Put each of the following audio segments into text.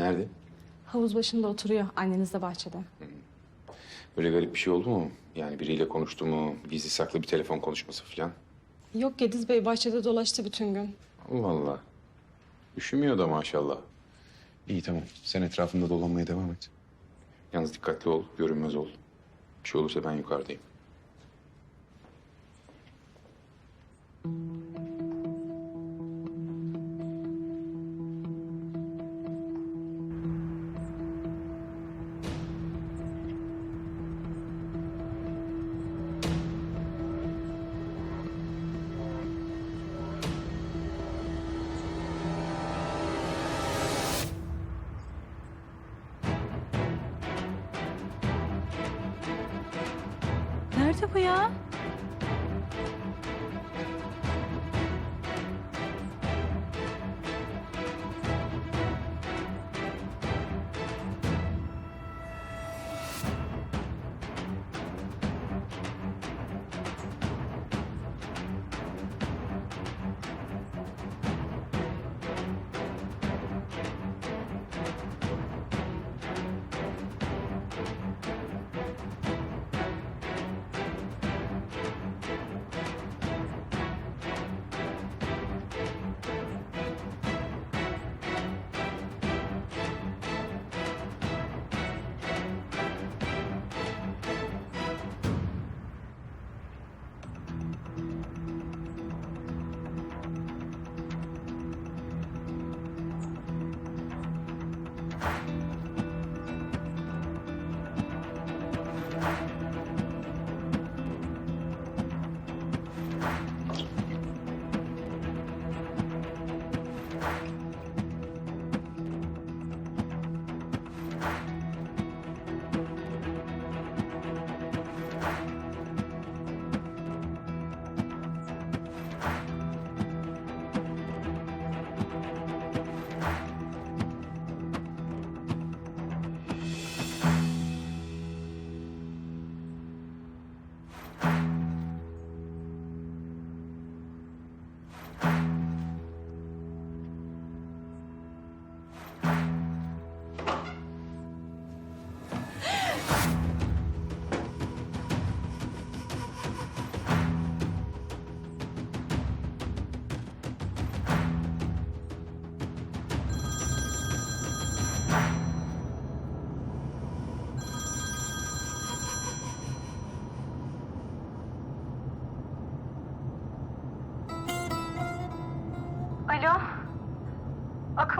Nerede? Havuz başında oturuyor. Anneniz de bahçede. Böyle garip bir şey oldu mu? Yani biriyle konuştu mu? Gizli saklı bir telefon konuşması falan. Yok Gediz Bey bahçede dolaştı bütün gün. Allah Allah. Üşümüyor da maşallah. İyi tamam. Sen etrafında dolanmaya devam et. Yalnız dikkatli ol, görünmez ol. Bir şey olursa ben yukarıdayım. Nerede bu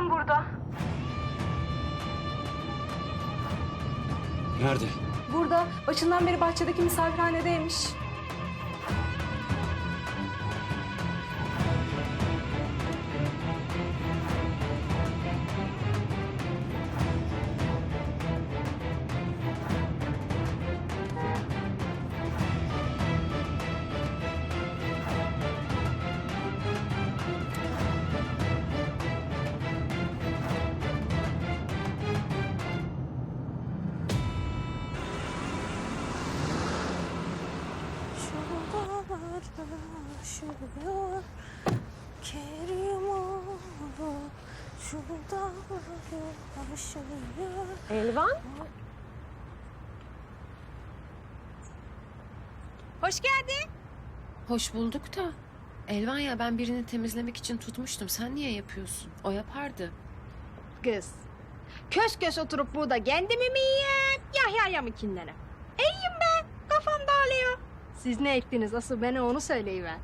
Akın burada. Nerede? Burada. Başından beri bahçedeki misafirhanedeymiş. Şurada Kerimoğlu Şurada başlıyor Elvan. Hoş geldin. Hoş bulduk da. Elvan ya ben birini temizlemek için tutmuştum. Sen niye yapıyorsun? O yapardı. Kız. Kös kös oturup burada kendimi mi yiyeyim? Yahya'ya mı kinlerim? İyiyim be. Kafam dağılıyor. Siz ne ettiniz asıl bana onu söyleyiver.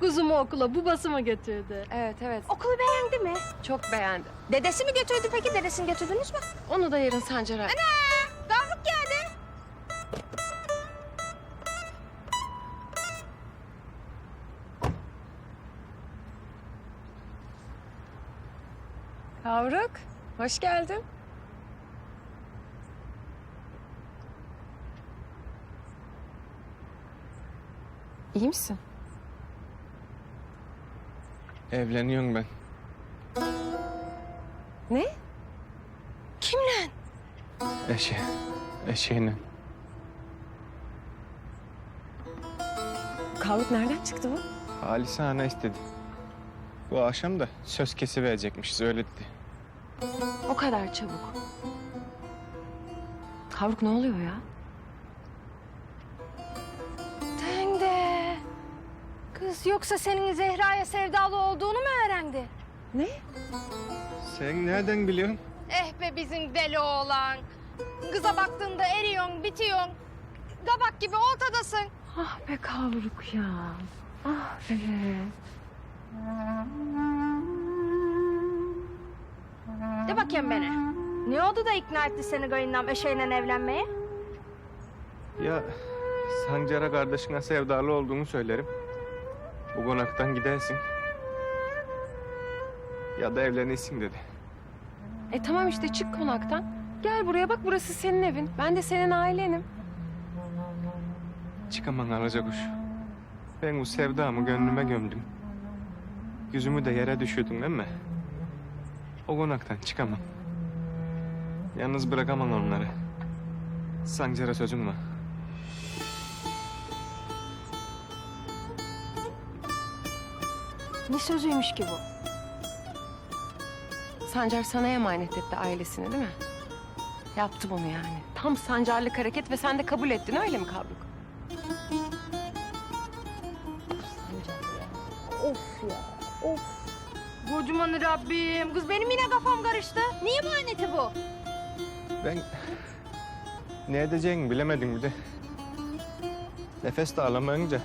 Kuzumu okula babası mı götürdü? Evet evet. Okulu beğendi mi? Çok beğendim. Dedesi mi götürdü peki? Dedesini götürdünüz mü? Onu da yarın Sancar'a... Gavruk geldi. Kavruk, hoş geldin. İyi misin? Evleniyorum ben. Ne? Kimle? Eşe. Eşeğine. Kavruk nereden çıktı bu? Halise ana istedi. Bu akşam da söz kesi verecekmişiz öyle dedi. O kadar çabuk. Kavruk ne oluyor ya? Kız yoksa senin Zehra'ya sevdalı olduğunu mu öğrendi? Ne? Sen nereden biliyorsun? Eh be bizim deli oğlan. Kıza baktığında eriyorsun, bitiyorsun. Kabak gibi ortadasın. Ah be kavruk ya. Ah be. De bakayım beni. Ne oldu da ikna etti seni kayınlam eşeğiyle evlenmeye? Ya Sancar'a kardeşine sevdalı olduğunu söylerim. Bu konaktan gidersin. Ya da evlenirsin dedi. E tamam işte çık konaktan. Gel buraya bak burası senin evin. Ben de senin ailenim. Çıkamam alacakuş. Ben bu sevdamı gönlüme gömdüm. Yüzümü de yere düşürdüm değil mi? O konaktan çıkamam. Yalnız bırakamam onları. Sancar'a sözüm var. Ne sözüymüş ki bu? Sancar sana emanet etti ailesini değil mi? Yaptı bunu yani. Tam sancarlık hareket ve sen de kabul ettin öyle mi kavruk? Kocaman Rabbim. Kız benim yine kafam karıştı. Niye emaneti bu? Ben ne edeceğimi bilemedim bir de. Nefes de alamayınca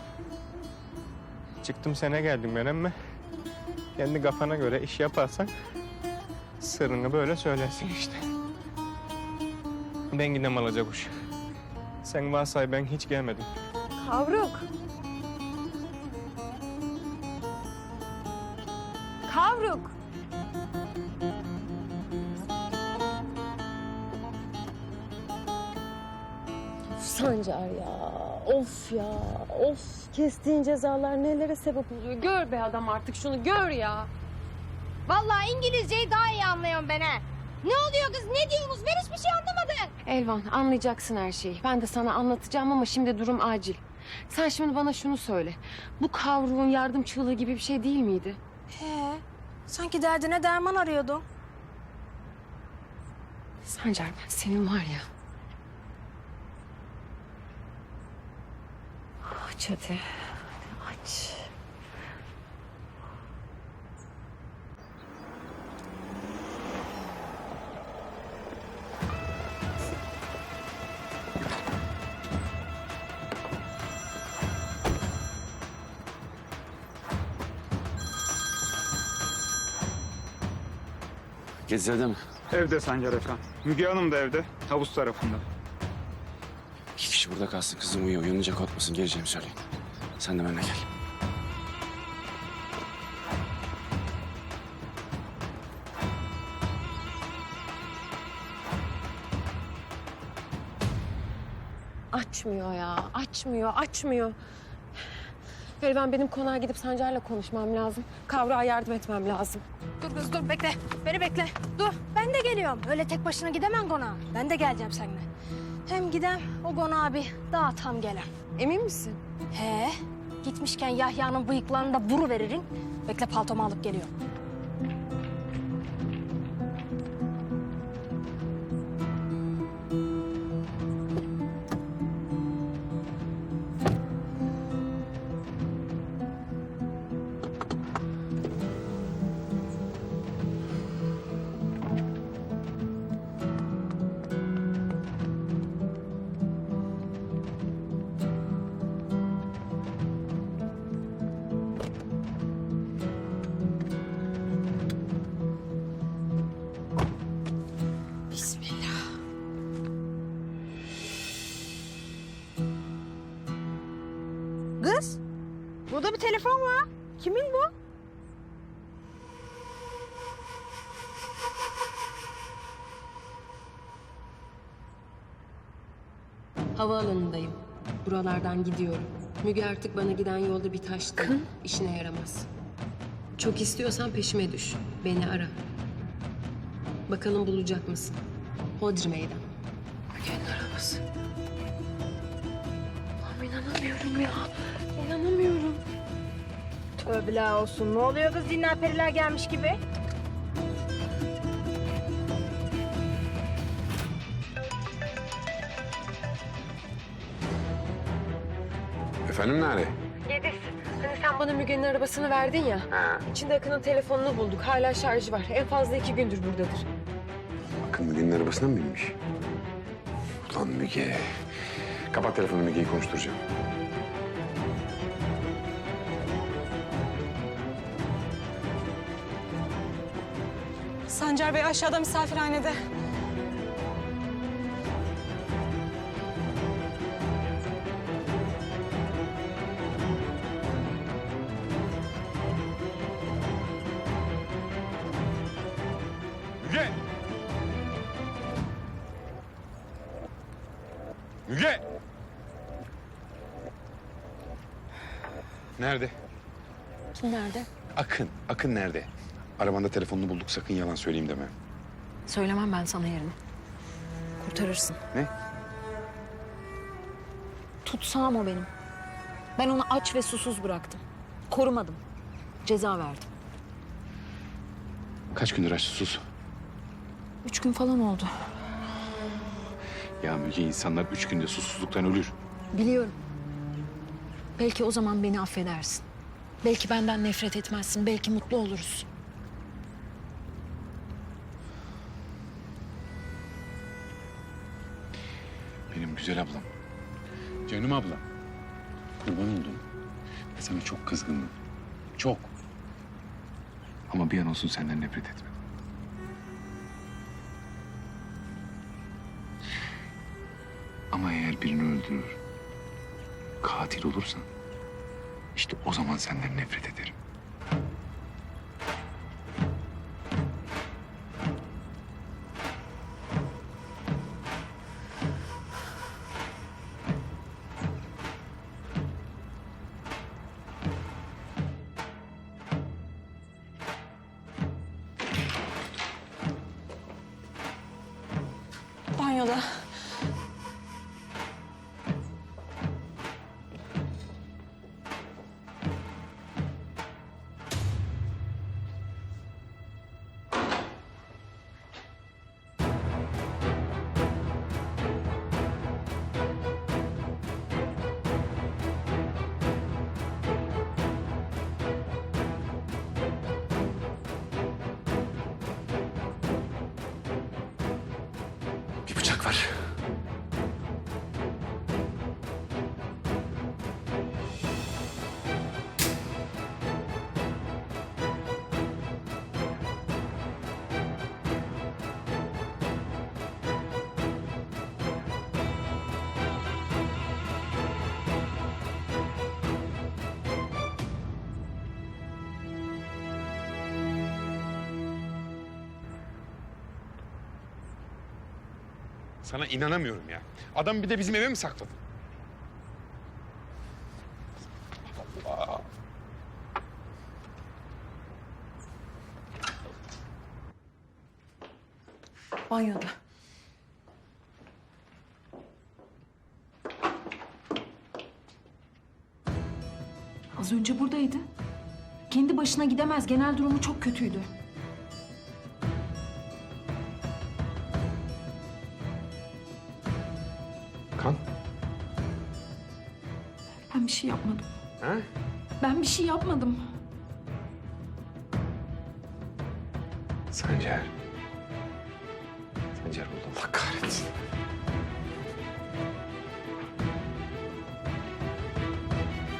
çıktım sene geldim ben ama kendi kafana göre iş yaparsan sırrını böyle söylersin işte. Ben gidem alacak kuş. Sen varsay ben hiç gelmedim. Kavruk. Kavruk. Sancar ya. Of ya. Of. Kestiğin cezalar nelere sebep oluyor. Gör be adam artık şunu gör ya. Vallahi İngilizceyi daha iyi anlıyorum ben ha. Ne oluyor kız? Ne diyorsunuz? Ben hiçbir şey anlamadım. Elvan anlayacaksın her şeyi. Ben de sana anlatacağım ama şimdi durum acil. Sen şimdi bana şunu söyle. Bu kavruğun yardım çığlığı gibi bir şey değil miydi? He. Sanki derdine derman arıyordun. Sancar ben senin var ya. Aç hadi. Hadi aç. Gezi'de mi? Evde Sancar Efkan. Müge Hanım da evde. Havuz tarafında. Kişi burada kalsın. Kızım uyuyor. Uyanınca korkmasın. Geleceğimi söyleyin. Sen de benimle gel. Açmıyor ya. Açmıyor, açmıyor. Elvan benim konağa gidip Sancar'la konuşmam lazım. Kavruğa yardım etmem lazım. Dur kız dur bekle. Beni bekle. Dur ben de geliyorum. Öyle tek başına gidemem konağa. Ben de geleceğim seninle. Hem gidem o konağa bir daha tam gelem. Emin misin? He. Gitmişken Yahya'nın bıyıklarını da vuru veririm. Bekle paltomu alıp geliyorum. Bir telefon var. Kimin bu? Havaalanındayım. Buralardan gidiyorum. Müge artık bana giden yolda bir taştı. İşine yaramaz. Çok istiyorsan peşime düş. Beni ara. Bakalım bulacak mısın? Hodri meydan. Müge'nin arabası. Allah'ım inanamıyorum ya. Tövbeler olsun. Ne oluyor kız dinler periler gelmiş gibi? Efendim nerede? Yediz. Hani sen bana Müge'nin arabasını verdin ya. İçinde Akın'ın telefonunu bulduk. Hala şarjı var. En fazla iki gündür buradadır. Akın Müge'nin arabasına mı binmiş? Ulan Müge. Kapat telefonu Müge'yi konuşturacağım. Sancar Bey aşağıda misafirhanede. Müge! Müge! Nerede? Kim nerede? Akın. Akın nerede? Arabanda telefonunu bulduk. Sakın yalan söyleyeyim deme. Söylemem ben sana yerini. Kurtarırsın. Ne? Tutsağım o benim. Ben onu aç ve susuz bıraktım. Korumadım. Ceza verdim. Kaç gündür aç sus. Üç gün falan oldu. Ya Müge insanlar üç günde susuzluktan ölür. Biliyorum. Belki o zaman beni affedersin. Belki benden nefret etmezsin. Belki mutlu oluruz. Güzel ablam. Canım ablam. Kurban oldum. Ve sana çok kızgındım. Çok. Ama bir an olsun senden nefret etmedim. Ama eğer birini öldürür, katil olursan... ...işte o zaman senden nefret ederim. Var. Sana inanamıyorum ya. Adam bir de bizim eve mi sakladı? Banyoda. Az önce buradaydı. Kendi başına gidemez. Genel durumu çok kötüydü. Şey yapmadım. Ha? Ben bir şey yapmadım. Sancar.